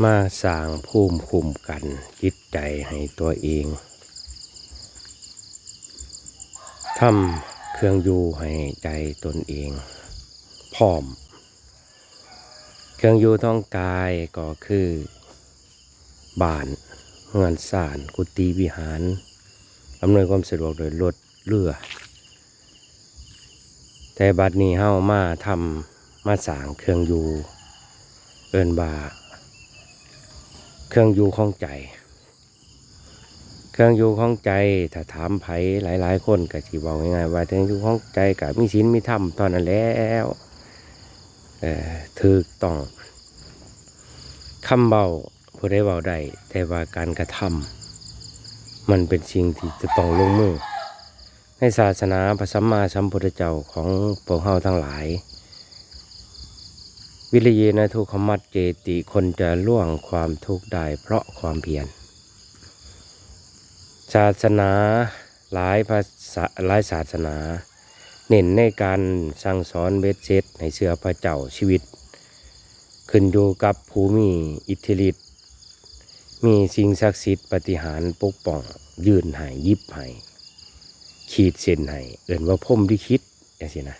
มาสร้างภูมิคุ้มกันจิตใจให้ตัวเองทำเครื่องอยู่ให้ใจตนเอง พร้อม เครื่องอยู่ท้องกายก็คือบ้านเงินสารกุฏิวิหารอำนวยความสะดวกโดยรถเรือ แต่บัดนี้เฮามาทำมาสร้างเครื่องอยู่ เอินบา เครื่องอยู่ของใจ เครื่องอยู่ของใจถ้าถามไผหลาย ๆ คนก็สิบอกง่ายๆว่าเครื่องอยู่ของใจกับมีศีลมีธรรมตอนนั้นแล้วเอ่อถูกต้องคำเบาผู้ได้เบาได้แต่ว่าการกระทำมันเป็นสิ่งที่จะต้องลงมือในศาสนาพระสัมมาสัมพุทธเจ้าของพวกเฮาทั้งหลาย วิริยนะทุกขมัดเจติคนจะล่วงความทุกข์ได้เพราะความเพียรศาสนาหลายภาษาหลายศาสนา เน้นในการสั่งสอนเบ็ดเซตให้เชื่อพระเจ้าชีวิต ขึ้นอยู่กับภูมิอิทธิฤทธิ์มีสิ่งศักดิ์สิทธิ์ปฏิหารปกป้อง ยืนห้ยิบให้ขีดเส้นให้เอื่นว่าพรหมที่คิดอย่างสินะ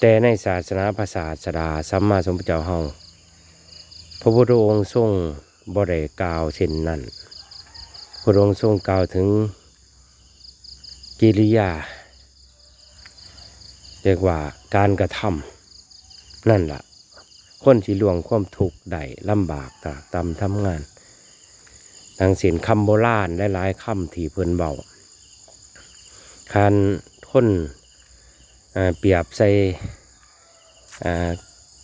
แต่ในศาสนาภาษาสดาสัมมาสัมพุทธเจ้าเฮาพระพุทธองค์ทรงบ่ได้กล่าวเช่นนั้น พระองค์ทรงกล่าวถึงกิริยา เรียกว่าการกระทำนั่นล่ะ คนที่ล่วงความทุกข์ได้ลำบากตากตำทำงานทางศีลคำโบราณหลายๆคำที่เพิ่นเบาการทน เปรียบใส่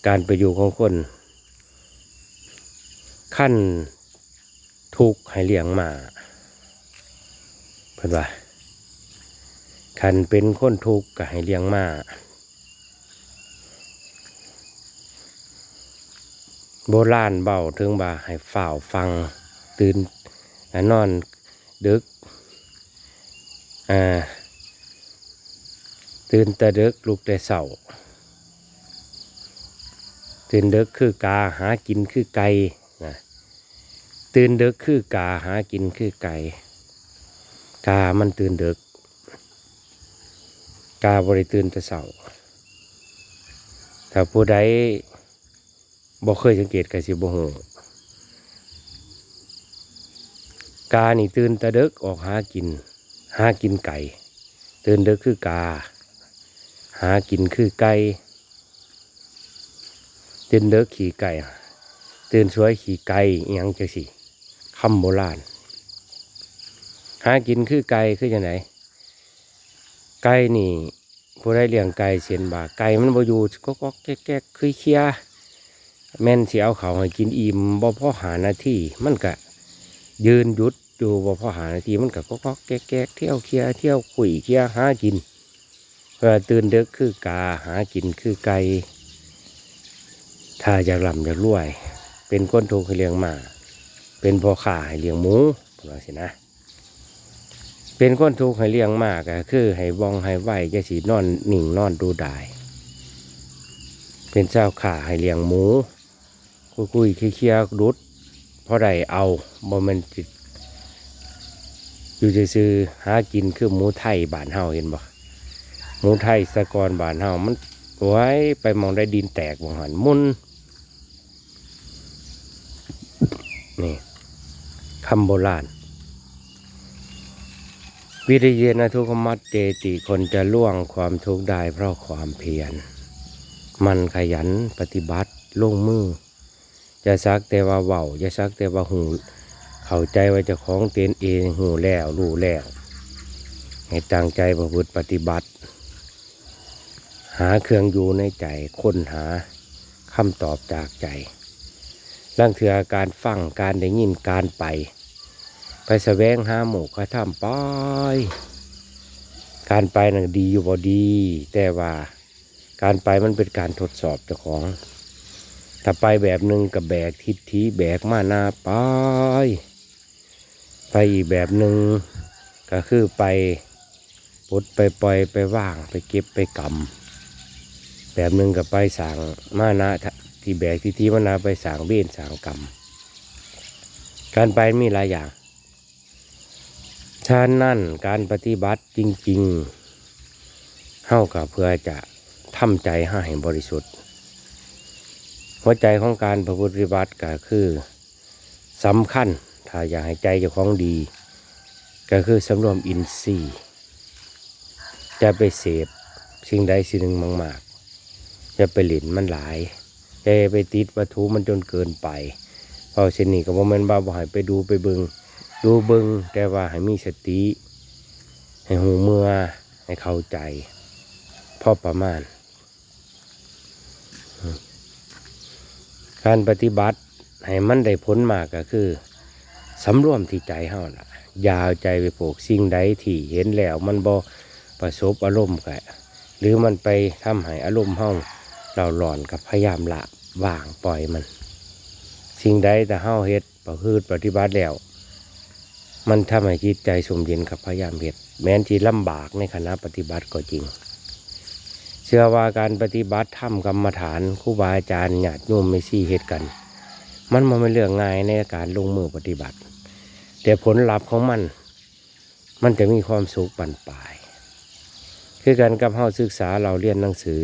การไปอยู่ของคนขั้นทุกข์ให้เลี้ยงมาเพื่อนว่าขันเป็นคนทุกข์ก็ให้เลี้ยงมาโบราณเบาถึงบ่าให้ฝ่าวฟังตื่นนอนดึกอ่า ตื่นแต่เด็กลุกแต่เสาตื่นเด็กคือกาหากินคือไก่นะตื่นเด็กคือกาหากินคือไก่กามันตื่นเด็กกาบริตื่นแต่เสาถ้าผู้ใดบ่เคยสังเกตกสิบ่ฮู้กานี่ตื่นแต่เด็กออกหากิน หากินไก่ ตื่นเด็กคือกา หากินคือไก่เตื่นเลิกขี่ไก่ตื่นสวยขี่ไก่อยังจะสิคำโบราณ หากินคือไก่คือจังไหนไก่นี่ผู้ได้เลี้ยงไก่เสียนบาไก่มันบ่อยู่ก็ก็แก๊กแก๊กคือเคลียแม่นสิเอาเขาให้กินอิ่มบ่พอหานาที่มันก็ยืนหยุดอยู่บ่พอหานาทีมันก็ก็ก็แก๊กแก๊กเที่ยวเคลียเที่ยวคุยเคลียหากิน เพื่อตื่นเด็กคือกาหากินคือไก่ถ้าอยากลำอยากรวย เป็นก้นทุกข์ให้เลี้ยงหมา เป็นพ่อข่าให้เลี้ยงหมูพูดว่าสินะ เป็นก้นทุกข์ให้เลี้ยงหมาก็คือให้วองให้ไหวจะสีนอนหนิ่งนอนดูได้เป็นเจ้าข่าให้เลี้ยงหมู คุยคุยๆเคลียร์รุดเพราะใดเอาบ่มันจิตอยู่จะซื่อหากินคือหมูไทยบ้านเฮาเห็นบ่ มูไทยสะกอนบานเฮามันไว้ไปมองได้ดินแตกบางหันมุนนี่คำโบราณ วิริยนะทุกขมัดเจติคนจะล่วงความทุกข์ได้เพราะความเพียร มันขยันปฏิบัติลงมือจะซักแต่ว่าเว้าจะซักแต่ว่าหูเข้าใจว่าจะของเตียนเองหูแล้วรู้แล้ว ให้ตั้งใจประพฤติปฏิบัติ หาเครื่องอยู่ในใจค้นหาคำตอบจากใจร่างเถือการฟังการได้ยินการไป ไปแสวงหาหมู่กระทำไปการไปนั่นดีอยู่บ่ดี แต่ว่าการไปมันเป็นการทดสอบเจ้าของ ถ้าไปแบบหนึ่งกับแบกทิศทีแบกมาหนาไป ไปอีกแบบหนึ่งก็คือไปปลดไปปล่อยไปว่างไปเก็บไปกำ แบบหนึ่งกับไปสางมานะที่แบกที่ที่มานาไปสางเบี้นสางกการไปมีหลายอย่างฉะนั้นการปฏิบัติจริง ๆเท่ากับเพื่อจะทำใจให้บริสุทธิ์ หัวใจของการประพฤติปฏิบัติก็คือสำคัญถ้าอยากให้ใจเจ้าของดี ก็คือสำรวมอินทรีย์ จะไปเสพสิ่งใดสิ่งหนึ่งมาก จะไปหลินมันหลายจะไปติดวัตถุมันจนเกินไปเพราะเช่นนี้ก็บ่แม่นว่าบ่ให้ไปดูไปเบิงดูเบิงแต่ว่าให้มีสติ ให้หูเมื่อให้เข้าใจพอประมาณการปฏิบัติให้มันได้ผลมากก็คือสำรวมที่ใจเฮาน่ะยาเอาใจไปโผกสิ่งใดที่เห็นแล้วมันบ่ประสบอารมณ์กะหรือมันไปทำให้อารมณ์เฮา เราหลอนกับพยายามละวางปล่อยมัน สิ่งใดแต่เฮาเฮ็ดประพฤติปฏิบัติแล้ว มันทำให้จิตใจสมเย็นกับพยายามเฮ็ดแม้นที่ลำบากในขณะปฏิบัติก็จริง เชื่อว่าการปฏิบัติทำกรรมฐานครูบาอาจารย์ญาติโยมไม่ซี่เฮ็ดกัน มันมันเป็นเรื่องง่ายในการลงมือปฏิบัติ แต่ผลลัพธ์ของมัน มันจะมีความสุขปันปาย คือการกับเฮาศึกษาเราเรียนหนังสือ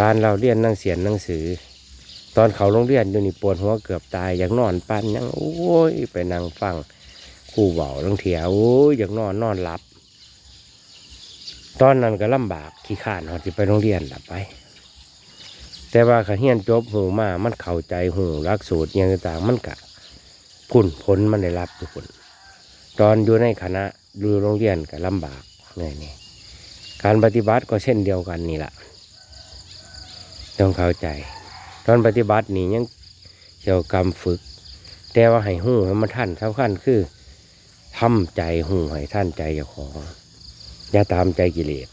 การเราเรียนนั่งเสียนหนังสือ ตอนเขาโรงเรียนอยู่นี่ปวดหัวเกือบตายอยากนอนปันยังโอ้ยไปนั่งฟังคู่เบาลังเถียโอ้ยอยากนอนนอนหลับ ตอนนั้นก็ลำบากขี้ข้านเขาที่ไปโรงเรียนหลับไป แต่ว่าขาเฮียนจบหูมามันเข้าใจหูรักสูตรอหยังต่างมันกะพุ่นผลมันได้รับทุกคนตอนอยู่ในคณะดูโรงเรียนก็ลำบากนี่นี่การปฏิบัติก็เช่นเดียวกันนี่แหละ ต้องเข้าใจ ตอนปฏิบัตินี่ยังเกี่ยวกับฝึก แต่ว่าให้หูให้มันท่านสำคัญคือทำใจหูให้ท่านใจเจ้าของ อย่าตามใจกิเลส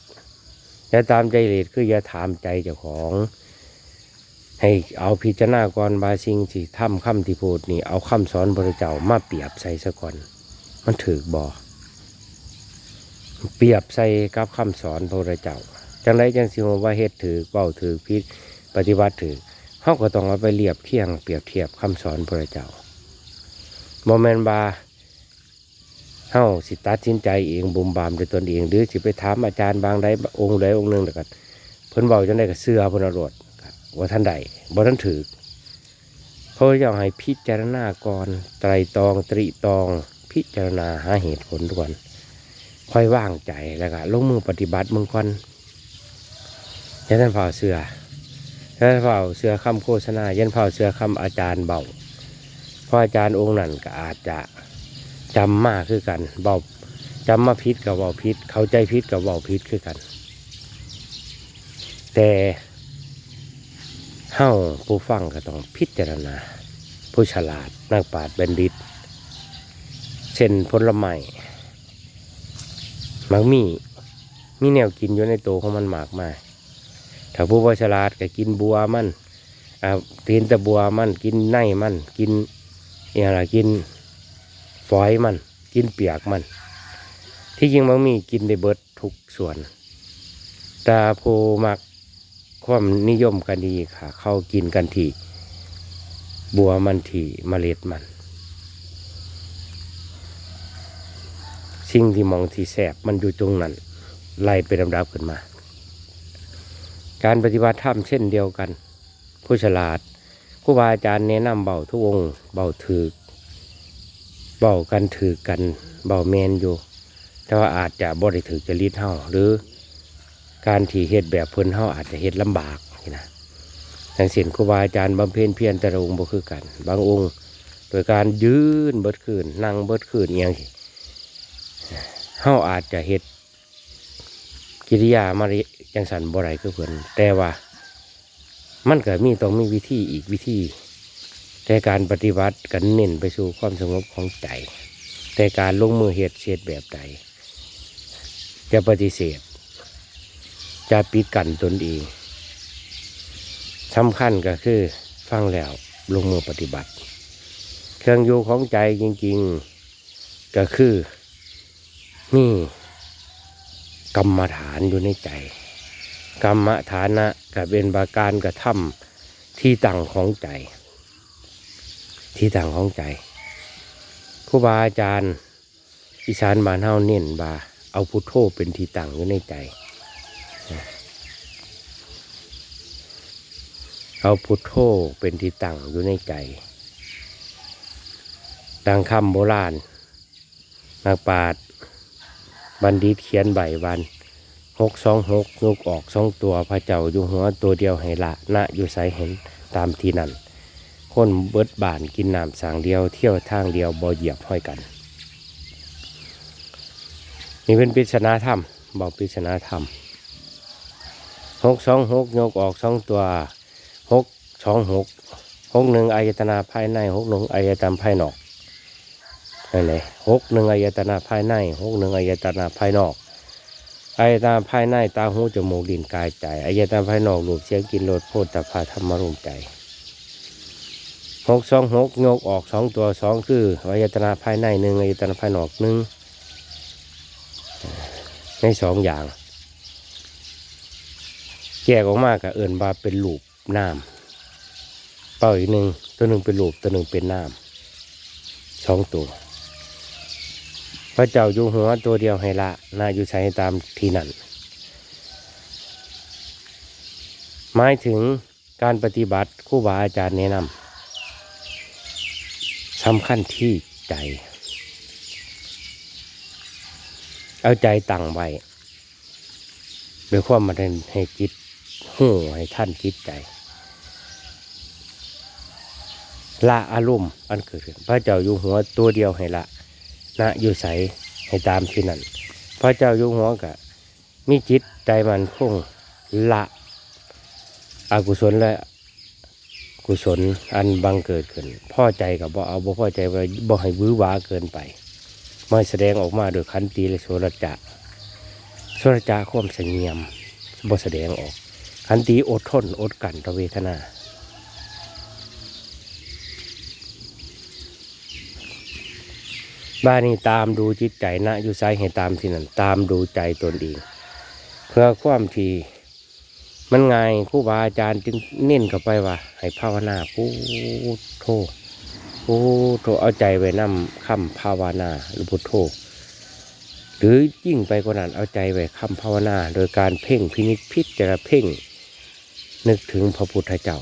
อย่าตามใจกิเลสคืออย่าถามใจเจ้าของ ให้เอาพิจารณาก่อนบาสิ่งที่ทำคำที่พูดนี่เอาคำสอนพระเจ้ามาเปรียบใส่ซะก่อนมันถือบอเปรียบใส่กับคำสอนพระเจ้าจังไรจังสิว่าเฮ็ดถือเบ้าถือพิษ ปฏิบัติถือเขาก็ต้องเอาไปเรียบเทียงเปรียบเทียบคำสอนพระเจ้าโมเมนบาเฮาสิตัดสินใจเองบุมบามด้วยตนเองหรือสิไปถามอาจารย์บางใดองค์ใดองค์หนึ่งแล้วกันเพิ่นเบาจังได้ก็เสื้อพนเอาโลดว่าท่านใดบ่ท่านถือเพราะอยาให้พิจารณาก่อนไตรตองตรีตอง พิจารณาหาเหตุผลทุกวันค่อยว่างใจแล้วก็ลงมือปฏิบัติมึงก่อนยันท่านเผาเสือ ยันเผาเสือคำโฆษณา ยันเผาเสือคำอาจารย์เบาเพราะอาจารย์องค์นั้นก็อาจจะจำมากคือกันเบาจำมาพิษกับเบาพิษเข้าใจพิษกับเบาพิษคือกัน แต่เฮ้าผู้ฟังก็ต้องพิจารณา ผู้ฉลาดนักปราชญ์บัณฑิต เช่นผลไม้มักมีมีแนวกินอยู่ในตัวของมันมากมาย ถ้าผู้ว่าฉลาดก็กินบัวมันอ่าตีนตะบัวมันกินในมันกินอย่างไรกินฝอยมัน กินเปียกมัน ที่จริงมันมีกินได้เบิดทุกส่วนต่ผู้มักความนิยมกันดีค่ะ เข้ากินกันทีบัวมันทีเมล็ดมันสิ่งที่มองที่แสบมันอยู่ตรงนั้นไล่ไปลำดับขึ้นมา การปฏิบัติธรรมเช่นเดียวกัน ผู้ฉลาดครูบาอาจารย์แนะนำเบาทุกองเบาถือเบากันถือกันเบาแมนอยู่ แต่ว่าอาจจะบ่ได้ถือจริตเฮาหรือ การที่เฮ็ดแบบเพิ่นเฮาอาจจะเฮ็ดลำบากนี่นะอย่างเช่นครูบาอาจารย์บำเพ็ญเพียรแต่ละองค์บ่คือกัน บางองค์โดยการยืนเบิดคืนนั่งเบิดคืนอย่างสิเฮาอาจจะเฮ็ดกิริยามาร จังสันบ่ไรคือเพิ่นแต่ว่า มันก็มีต้องมีวิธีอีกวิธี แต่การปฏิบัติกันเน้นไปสู่ความสงบของใจ แต่การลงมือเหตุเสียแบบใดจะปฏิเสธ จะปิดกันตนเองสำคัญก็คือฟังแล้วลงมือปฏิบัติ เครื่องอยู่ของใจจริง ๆ ก็คือมีกรรมฐานอยู่ในใจ กรรมฐานะกับเป็นบาการกระทำที่ตั้งของใจ ที่ตั้งของใจครูบาอาจารย์อีสานบานเฮาเน้นบาเอาพุทโธเป็นที่ตั้งอยู่ในใจ เอาพุทโธเป็นที่ตั้งอยู่ในใจดังคำโบราณนักปราชญ์บัณฑิตเขียนใบวัน หกสองหกยกออกสองตัวพระเจ้าอยู่หัวตัวเดียวให้ละณอยู่ใสเห็นตามที่นั่นคนเบิดบานกินน้ำสางเดียวเที่ยวทางเดียวบ่เหยียบห้อยกัน นี่เป็นปริศนาธรรมบอกปริศนาธรรมหกสองหกยกออกสองตัวหกสองหกหกหนึ่งอายตนาภายในหกหนึ่งอายตนาภายนอกนั่นเลยหกหนึ่งอายตนาภายในหกหนึ่งอายตนาภายนอก อายตนาภายในตาหูจมูกลิ้นกายใจอายตนาภายนอกรูปเสียงกลินรสโพธพาธรรมารมณ์ใจหกสองหกยกออกสองตัวสองคืออายตนาภายในหนึ่งอายตนาภายนอกหนึ่งในสองอย่างแยกออกมากกับเอินบาเป็นลูปน้ำเป้าอีกหนึ่งตัวหนึ่งเป็นลูปตัวหนึ่งเป็นน้ำสองตัว ระเจ้าอยู่หัวตัวเดียวให้ละนาอยู่ใช้ตามทีนั้นหมายถึงการปฏิบัติครู่บาอาจารย์แนะนำสำคัญที่ใจ เอาใจตั้งไว้โดยความมันให้จิตหูให้ท่านจิตใจละอารมณ์อันเกิดขึ้นพระเจ้าอยู่หัวตัวเดียวให้ละ นะอยู่ใสให้ตามที่นั่นพระเจ้าอยู่หัวกะมีจิตใจมันคงละอกุศลและกุศลอันบังเกิดขึ้นพ่อใจกับบ่เอาบ่พ่อใจไว้บ่ให้วื้อวาเกินไปไม่แสดงออกมาโดยขันติและโสรจะโสรจะความสงเงียมบ่แสดงออกขันติอดทนอดกันต่อเวทนา บ้านนี้ตามดูจิตใจนะอยู่ไซให้ตามที่นั่นตามดูใจตนเอง เพื่อความทีมันไงครูบาอาจารย์จึงเน้นเข้าไปว่า ให้ภาวนาพุทโธพุทโธเอาใจไว้นำคำภาวนาหรือพุทโธหรือยิ่งไปกว่านั้นเอาใจไว้คำภาวนา โดยการเพ่งพินิจพิจารณาเพ่ง นึกถึงพระพุทธเจ้า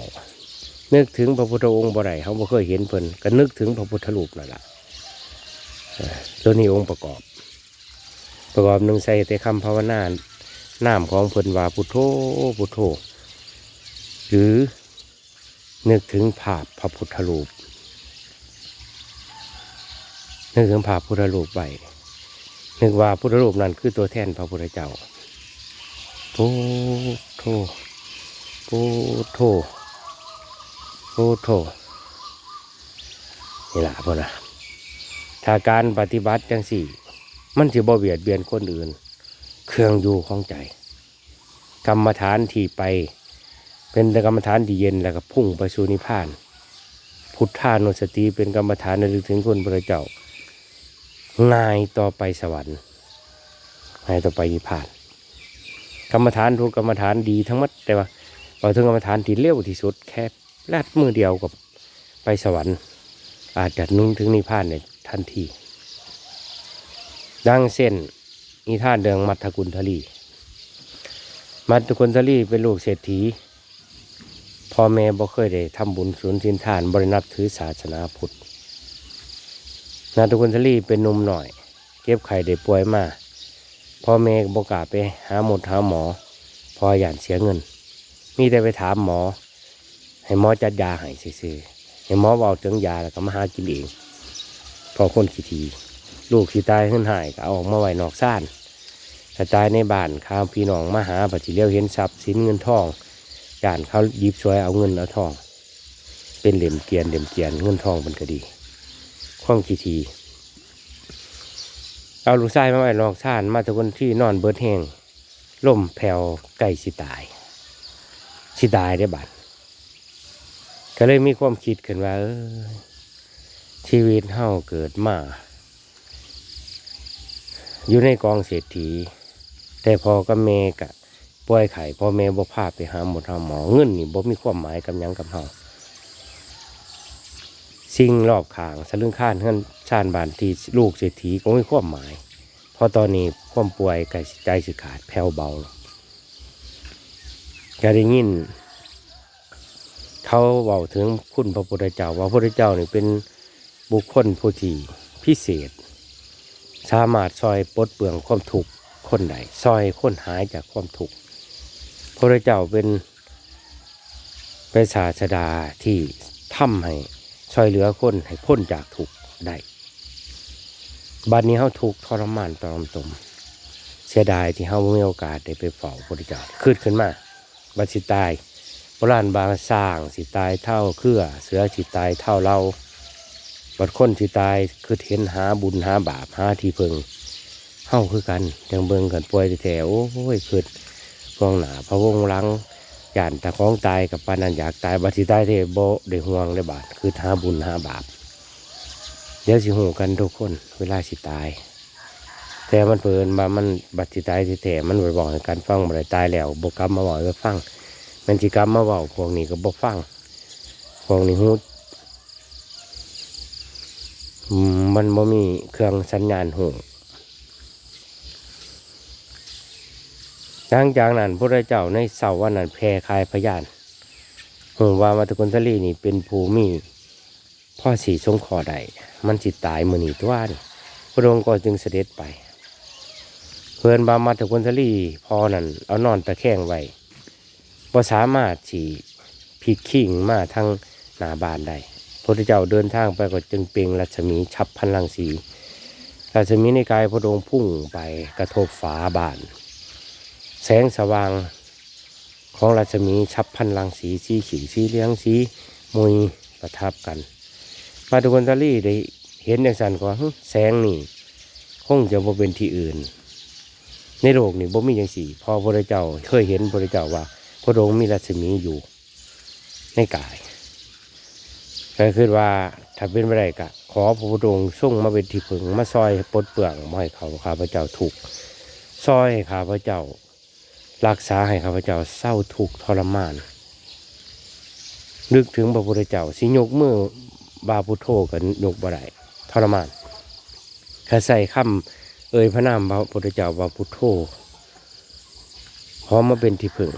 นึกถึงพระพุทธองค์บ่ไรเขาบ่เคยเห็นเพิ่นก็นึกถึงพระพุทธรูปนั่นแหละ ตัวนี้องค์ประกอบ ประกอบหนึ่งใส่แต่คำภาวนาน้ำของเพิ่นว่าพุทโธพุทโธหรือนึกถึงภาพพระพุทธรูปนึกถึงภาพพุทธรูปไว้นึกว่าพุทธรูปนั้นคือตัวแทนพระพุทธเจ้าพุทโธพุทโธพุทโธนี่แหละพ่อนะ ถ้าการปฏิบัติจังสี่ มันจะบ่เบียดเบียนคนอื่น เครื่องอยู่ของใจ กรรมฐานที่ไป เป็นกรรมฐานที่เย็นแล้วก็พุ่งไปสู่นิพพาน พุทธานุสติเป็นกรรมฐานระลึกถึงคนพระเจ้าง่ายต่อไปสวรรค์ง่ายต่อไปนิพพาน กรรมฐานทุกกรรมฐานดีทั้งหมดแต่ว่าเราถึงกรรมฐานที่เร็วที่สุดแค่แลดมือเดียวกับไปสวรรค์อาจจะนุ่งถึงนิพพานใน ทันที ดังเส้นนิท่านเดืองมัทธกุลทลี มัทธกุลทลีเป็นลูกเศรษฐี พ่อแม่บ่เคยได้ทำบุญสุนทินทานบรินับถือศาสนาพุทธนาตุกุลทลีเป็นหนุ่มหน่อย เก็บไข่ได้ป่วยมาพ่อแม่บกล้าไปหาหมดหาหมอ พอหยานเสียเงิน มีแต่ไปถามหมอ ให้หมอจัดยาให้ซื่อให้หมอเอาถึงยาแล้วก็มาหากินเอง อคนขี้ที ลูกสิตายขึ้นหายก็เอาออกมาไว้นอกซ่านกระจายในบ้านข้าวพี่น้องมาหาปัจจิเลี้ยวเห็นทรัพย์สินเงินทองยานเขายิบช่วยเอาเงินเอาทอง เป็นเหลี่ยมเกียนเหลี่ยมเกียนเงินทองเป็นก็ดีข้องกี่ที เอาลูกชายมาไว้นอกชานมาจากคนที่นอนเบิดแห้งล่มแผ่วไก่สิตายสิตายได้บัดก็เลยมีความคิดขึ้นว่าเออ ชีวิตเฮาเกิดมา อยู่ในกองเศรษฐี แต่พอกับเมกะป่วยไข่พ่อแม่บ่พาไปหาหมดหาหมอเงินนี่บ่มีความหมายกับยังกับเฮาสิ่งรอบข้างสะลึงข้านเฮือนชานบานที่ลูกเศรษฐีก็ไม่ความหมายเพราะตอนนี้ความป่วยใกล้สิใจสิขาดแผ่วเบาก็ได้ยิน เขาเว้าถึงคุณพระพุทธเจ้าว่าพระพุทธเจ้านี่เป็น บุคคลผู้ที่พิเศษ สามารถซอยปลดเปลืองความทุกข์คนใดซอยคนหายจากความทุกข์พระพุทธเจ้าเป็นเป็นศาสดาที่ทำให้ซอยเหลือคนให้พ้นจากทุกข์ได้บัดนี้เขาทุกข์ทรมานตรอมตมเสียดายที่เขาไม่มีโอกาสได้ไปเฝ้าพระพุทธเจ้าคืดขึ้นมาบัดสิตายโบราณบางสร้างสิตายเท่าเครือเสือสิตายเท่าเรา บัดคนสิตายคือเห็นหาบุญหาบาปหาที่พึงเฮาคือกันยังเบิ่งกันป่วยแถวโอ้ยคือพวงหนาพระวงหลังย่านตะของตายกับปานันอยากตายบัดสิตายเทโบได้ห่วงได้บาดคือหาบุญหาบาปเดี๋ยวสิหูกันทุกคน เวลาสิตาย แต่มันเพิ่นมามันบัดสิตายที่แท้มันไปบอกให้กันฟังบ่ได้ตายแล้วบกลับมมาบอกให้ฟังมันจิกรรมมาเบาพวกนี้ก็บกฟังพวกนี้ฮู้ มันบ่มีเครื่องสัญญาณหูหลังจากนั้นพระเจ้าในเสาวันนั้นแพร่คายพยานหูว่ามาตุกุลสลีนี่เป็นภูมิพ่อสีสงขอใดมันจิตตายมือหนีตัวนี่พระองค์ก็จึงเสด็จไป เพื่อนบามาตุกุลสลีพอนั่นเอานอนตะแคงไว้บ่สามารถที่พลิกขิงมาทางหน้าบานได้ พระพุทธเจ้าเดินทางไปก็จึงเปล่งรัศมีฉับพันลังสีรัศมีในกายพระองค์พุ่งไปกระทบฝาบาน แสงสว่างของรัศมีฉับพันลังสีสีขีสีเหลี้ยงสีมุยประทับกัน มาทุกคนตาลี่ได้เห็นอย่างสันก็หึแสงนี่คงจะบ่เป็นที่อื่น ในโลกนี่บ่มีอย่างสี่พอพระเจ้าเคยเห็นพระเจ้าว่า พระองค์มีรัศมีอยู่ในกาย ก็คือว่าถ้าเป็นไปได้ก็ขอพระพุทธองค์ทรงมาเป็นที่พึ่งมาซอยปลดเปลืองมาให้เขาข้าพเจ้าถูกซอยให้ข้าพเจ้า รักษาให้ข้าพเจ้าเศร้าทุกทรมาน นึกถึงพระพุทธเจ้าสิยกมือบาพุทโธกันยกบ่ได้ทรมานถ้าใส่คำเอ่ยพระนามพระพุทธเจ้าบาพุทโธขอมาเป็นที่พึ่ง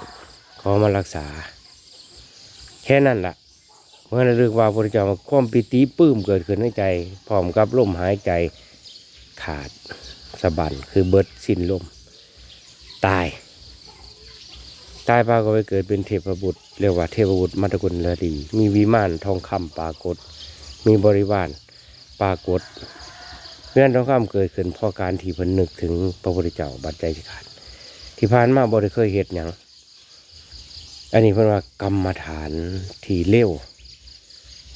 ขอมารักษา แค่นั้นละ่ะ เมื่อระลึกว่าพระเจ้าความปิติปื้มเกิดขึ้นในใจพร้อมกับลมหายใจขาดสะบันคือเบิดสิ้นลม ตาย ตายปาก็ไปเกิดเป็นเทพบุตร เรียกว่าเทพบุตรมัตกุลลดี มีวิมานทองคำปรากฏ มีบริวารปรากฏเรื่องทองคำเกิดขึ้นเพราะการที่พิ่นนึกถึงพระพุทธเจ้าบัดใจขาดที่ผ่านมาบ่ได้เคยเฮ็ดหยังอันนี้เพิ่นว่ากรรมฐานที่เร็ว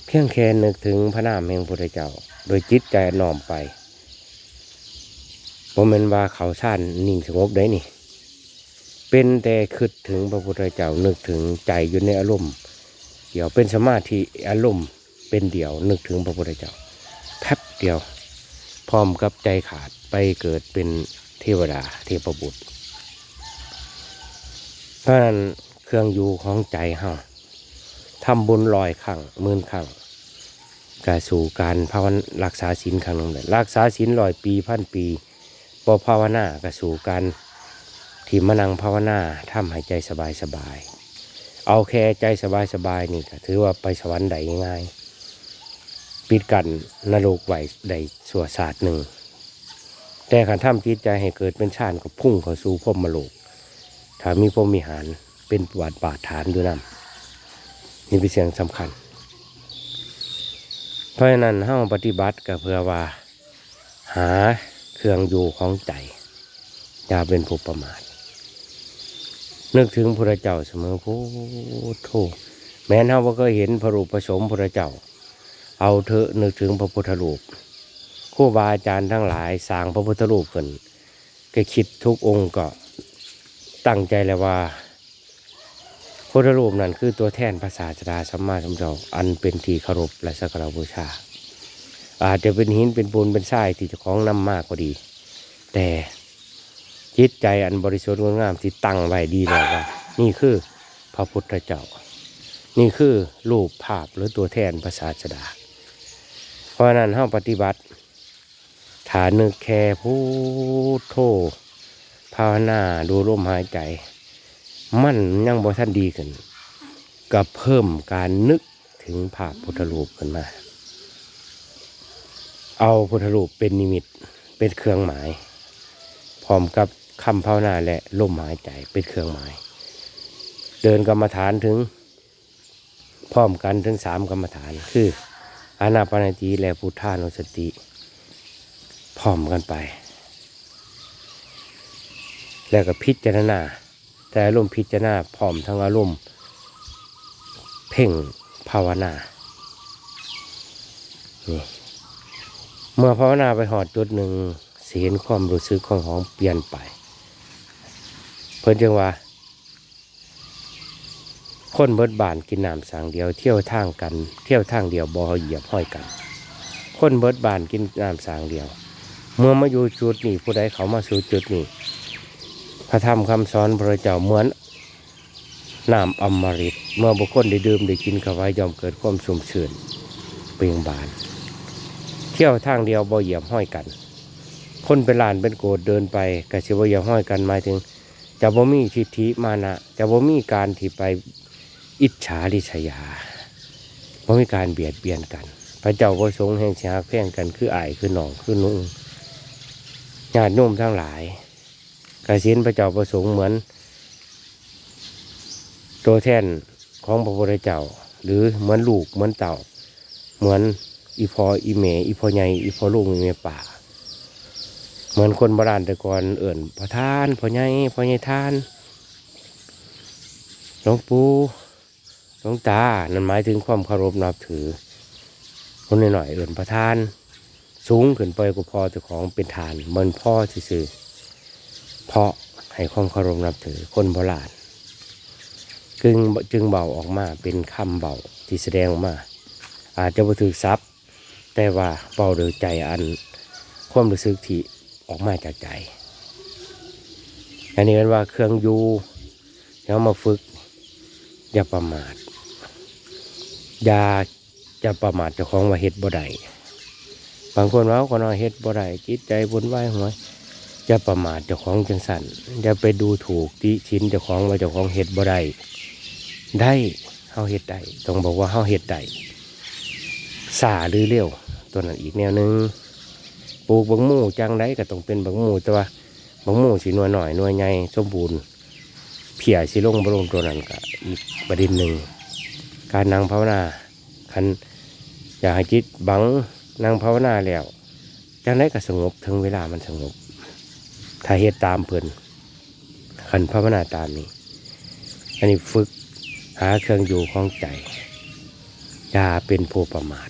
เพียงแค่นึกถึงพระนามแห่งพระพุทธเจ้า โดยจิตใจน้อมไปบ่แม่นว่าเขาซ่านนิ่งสงบได้นี่ เป็นแต่คิดถึงพระพุทธเจ้านึกถึงใจอยู่ในอารมณ์ เดี๋ยวเป็นสมาธิอารมณ์ เป็นเดี่ยวนึกถึงพระพุทธเจ้าแป๊บเดียว พร้อมกับใจขาดไปเกิดเป็นเทวดาเทพบุตรเพราะฉะนั้นเครื่องอยู่ของใจเฮา ทำบุญลอยขังหมื่นขังกาสู่การภาวนารักษาศีลครั้งหนึงเลยรักษาศีลลอยปีพันปีบอภาวนากาสู่การที่มานังภาวนาทำให้ใจสบายสบายๆเอาแค่ใจสบายสบายๆนี่ก็ถือว่าไปสวรรค์ได้ง่าย ปิดกันนรกไหวได้สัวศาสตร์หนึ่ง แต่ขันทำจิตใจให้เกิดเป็นชาติก็พุ่งเข้าสู่พรหมโลกถ้ามีพรหมิหารเป็นบาดบาดฐานด้วยนำ นี่เป็นเสียงสำคัญ เพราะฉะนั้นเฮาปฏิบัติก็เพื่อว่า หาเครื่องอยู่ของใจอย่าเป็นผู้ประมาทนึกถึงพระเจ้าเสมอพุทโธแม้นเฮาบ่เคยเห็นพระรูปผสมพระเจ้า เอาเถอะนึกถึงพระพุทธรูปครูบาอาจารย์ทั้งหลายสร้างพระพุทธรูปขึ้นก็คิดทุกองค์ก็ตั้งใจแล้วว่า พุทธรูปนั้นคือตัวแทนภาษาสดาสัมมาสัมพุทธเจ้าอันเป็นที่เคารพและสักการบูชา อาจจะเป็นหินเป็นปูนเป็นทรายที่จะของน้ำมากก็ดี แต่จิตใจอันบริสุทธิ์งดงามที่ตั้งไว้ดีแล้วว่านี่คือพระพุทธเจ้า นี่คือรูปภาพหรือตัวแทนภาษาสดา เพราะนั้นเฮาปฏิบัติ ฐานนึกแค่พูดโทภาวนาดูลมหายใจ มันยังบ่ทันดีขึ้นก็เพิ่มการนึกถึงภาพพุทธรูปขึ้นมา เอาพุทธรูปเป็นนิมิตเป็นเครื่องหมาย พร้อมกับคำภาวนาและลมหายใจเป็นเครื่องหมาย เดินกรรมฐานถึง พร้อมกันถึงสามกรรมฐานคืออานาปานสติและพุทธานุสติ พร้อมกันไป แล้วก็พิจารณา แต่อารมณ์พิจารณาพร้อมทั้งอารมณ์ เพ่งภาวนานี่เมื่อภาวนาไปหอดจุดหนึ่งเสิเห็นความรู้สึกของของเปลี่ยนไป เพิ่นจึงว่าคนเบิดบานกินน้ำสางเดียวเที่ยวทางกัน เที่ยวทางเดียวบ่อเหยียบห้อยกัน คนเบิดบานกินน้ำสางเดียว เมื่อมาอยู่จุดนี้ผู้ใดเขามาสู่จุดนี้ พระธรรมคำสอนพระเจ้าเหมือนน้ำอมฤตเมื่อบุคคลได้ดื่มได้กินเข้าไว้ย่อมเกิดความสุ่มชื่นเปล่งบาน เที่ยวทางเดียวบ่เหยียบห้อยกัน คนเป็นหลานเป็นโกรธเดินไปกะสิบ่เหยียบห้อยกันหมายถึงจะบ่มีทิฏฐิมานะจะบ่มีการที่ไปอิจฉาริษยาบ่มีการเบียดเบียนกัน พระเจ้าประสงค์แห่งสิหักแพ่งกันคืออายคือหนองคือนุ่งญาติโยมทั้งหลาย กสินพระเจ้าประสงค์เหมือน ตัวแทนของพระพุทธเจ้า หรือเหมือนลูกเหมือนเต่า เหมือนอีพออีเมอีพอใหญ่อีพอลูกอีเมป่า เหมือนคนโบราณแต่ก่อนเอื่นพระท่านพ่อใหญ่พ่อใหญ่ทานหลวงปู่หลวงตา นั่นหมายถึงความเคารพนับถือ คนหน่อยๆเอื่นพระท่าน สูงขึ้นไปกว่าพอเจ้าของเป็นทานเหมือนพ่อซื่อๆ เพราะให้ความเคารพนับถือคนโบราณจึงจึงเบาออกมาเป็นคำเบาที่แสดงออกมา อาจจะบ่ถือซับแต่ว่าเบาโดยใจอันความรู้สึกที่ออกมาจากใจ อันนี้เป็นว่าเครื่องยูแล้วมาฝึก อย่าประมาทอย่าจะประมาทเจ้าของว่าเฮ็ดบ่ได้บางคนว่าคนน้อยเฮ็ดบ่ได้จิตใจบุญไหวายหัว ยอย่าประมาทเจ้าของจังสันอย่าไปดูถูกติชินเจ้าของว่าเจ้าของเฮ็ดบ่ได้ได้เฮาเฮ็ดได้ต้องบอกว่าเฮาเฮ็ดได้สาหรือเร็วตัวนั้นอีกแนวหนึงปลูกบังหมู่จังได้ก็ต้องเป็นบังหมู่แต่ว่าบังหมู่สีนวยหน่อยนวยใหญ่สมบูรณ์เพียสิลงบลงตัวนั้นก็อีกประเด็นหนึ่งการนั่งภาวนาคันอยากให้จิตบังนั่งภาวนาแล้วจังได้ก็สงบถึงเวลามันสงบ ถ้าเหตุตามเพิ่นขันภาวนาตามนี้ อันนี้ฝึกหาเครื่องอยู่ของใจอย่าเป็นผู้ประมาท